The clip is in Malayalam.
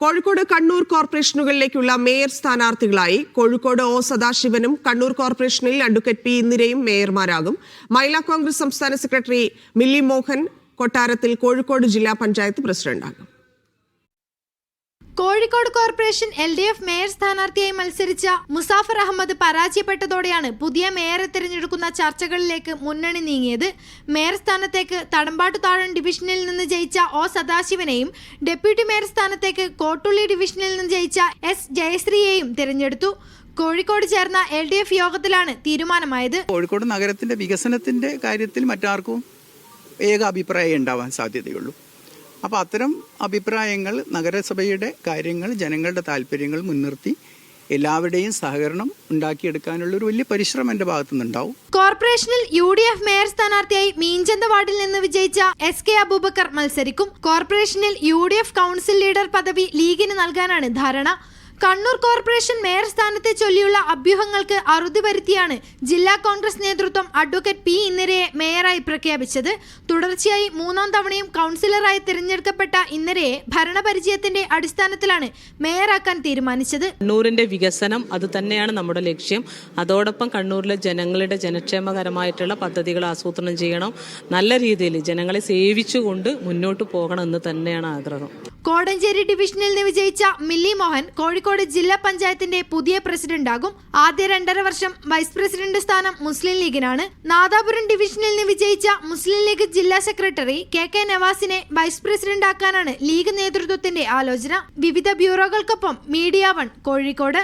കോഴിക്കോട് കണ്ണൂർ കോർപ്പറേഷനുകളിലേക്കുള്ള മേയർ സ്ഥാനാർത്ഥികളായി കോഴിക്കോട് ഒ സദാശിവനും കണ്ണൂർ കോർപ്പറേഷനിൽ അഡ്വക്കേറ്റ് പി ഇന്ദിരയും മേയർമാരാകും. മഹിളാ കോൺഗ്രസ് സംസ്ഥാന സെക്രട്ടറി മില്ലി മോഹൻ കൊട്ടാരത്തിൽ കോഴിക്കോട് ജില്ലാ panchayat പ്രസിഡന്റാകും. Kozhikode corporation L D F mayor സ്ഥാനാർത്ഥിയായി മത്സരിച്ച മുസാഫർ അഹമ്മദ് പരാജയപ്പെട്ടതോടെയാണ് പുതിയ മേയറെ തിരഞ്ഞെടുക്കുന്ന ചർച്ചകളിലേക്ക് മുന്നണി നീങ്ങിയത്. മേയർ സ്ഥാനത്തേക്ക് തടമ്പാട്ടു താഴം ഡിവിഷനിൽ നിന്ന് ജയിച്ച ഒ സദാശിവനെയും ഡെപ്യൂട്ടി മേയർ സ്ഥാനത്തേക്ക് കോട്ടുള്ളി ഡിവിഷനിൽ നിന്ന് ജയിച്ച എസ് ജയശ്രീയെയും തിരഞ്ഞെടുത്തു. കോഴിക്കോട് ചേർന്ന എൽ ഡി എഫ് യോഗത്തിലാണ് തീരുമാനമായത്. കോഴിക്കോട് നഗരത്തിന്റെ വികസനത്തിന്റെ കാര്യത്തിൽ മറ്റാർക്കും ഏക അഭിപ്രായം ഉണ്ടാവാൻ സാധ്യതയുള്ളൂ. അപ്പോൾ അത്തരം അഭിപ്രായങ്ങൾ നഗരസഭയുടെ കാര്യങ്ങൾ ജനങ്ങളുടെ താല്പര്യങ്ങൾ മുൻനിർത്തി എല്ലാവരുടെയും സഹകരണം ഉണ്ടാക്കിയെടുക്കാനുള്ള ഒരു വലിയ പരിശ്രമം എന്റെ ഭാഗത്തു നിന്നുണ്ടാവും കോർപ്പറേഷനിൽ യു ഡി എഫ് മേയർ സ്ഥാനാർത്ഥിയായി മീഞ്ചന്ത വാർഡിൽ നിന്ന് വിജയിച്ച എസ് കെ അബൂബക്കർ മത്സരിക്കും. കോർപ്പറേഷനിൽ U D F council leader പദവി ലീഗിന് നൽകാനാണ് ധാരണ. കണ്ണൂർ കോർപ്പറേഷൻ മേയർ സ്ഥാനത്തെ ചൊല്ലിയുള്ള അഭ്യൂഹങ്ങൾക്ക് അറുതി വരുത്തിയാണ് ജില്ലാ കോൺഗ്രസ് നേതൃത്വം അഡ്വക്കേറ്റ് പി ഇന്ദിരയെ മേയറായി പ്രഖ്യാപിച്ചത്. തുടർച്ചയായി മൂന്നാം തവണയും കൗൺസിലറായി തിരഞ്ഞെടുക്കപ്പെട്ട ഇന്ദിരയെ ഭരണപരിചയത്തിന്റെ അടിസ്ഥാനത്തിലാണ് മേയറാക്കാൻ തീരുമാനിച്ചത്. കണ്ണൂരിന്റെ വികസനം അത് തന്നെയാണ് നമ്മുടെ ലക്ഷ്യം. അതോടൊപ്പം കണ്ണൂരിലെ ജനങ്ങളുടെ ജനക്ഷേമകരമായിട്ടുള്ള പദ്ധതികൾ ആസൂത്രണം ചെയ്യണം. നല്ല രീതിയിൽ ജനങ്ങളെ സേവിച്ചുകൊണ്ട് മുന്നോട്ട് പോകണം എന്ന് തന്നെയാണ് ആഗ്രഹം. കോടഞ്ചേരി ഡിവിഷനിൽ നിന്ന് വിജയിച്ച മില്ലി മോഹൻ കോഴിക്കോട് ജില്ലാ പഞ്ചായത്തിന്റെ പുതിയ പ്രസിഡന്റാകും. ആദ്യ രണ്ടര വർഷം വൈസ് പ്രസിഡന്റ് സ്ഥാനം മുസ്ലിം ലീഗിനാണ്. നാദാപുരം ഡിവിഷനിൽ നിന്ന് വിജയിച്ച മുസ്ലിം ലീഗ് ജില്ലാ സെക്രട്ടറി കെ കെ നവാസിനെ വൈസ് പ്രസിഡന്റ് ആക്കാനാണ് ലീഗ് നേതൃത്വത്തിന്റെ ആലോചന. വിവിധ ബ്യൂറോകൾക്കൊപ്പം മീഡിയ വൺ കോഴിക്കോട്.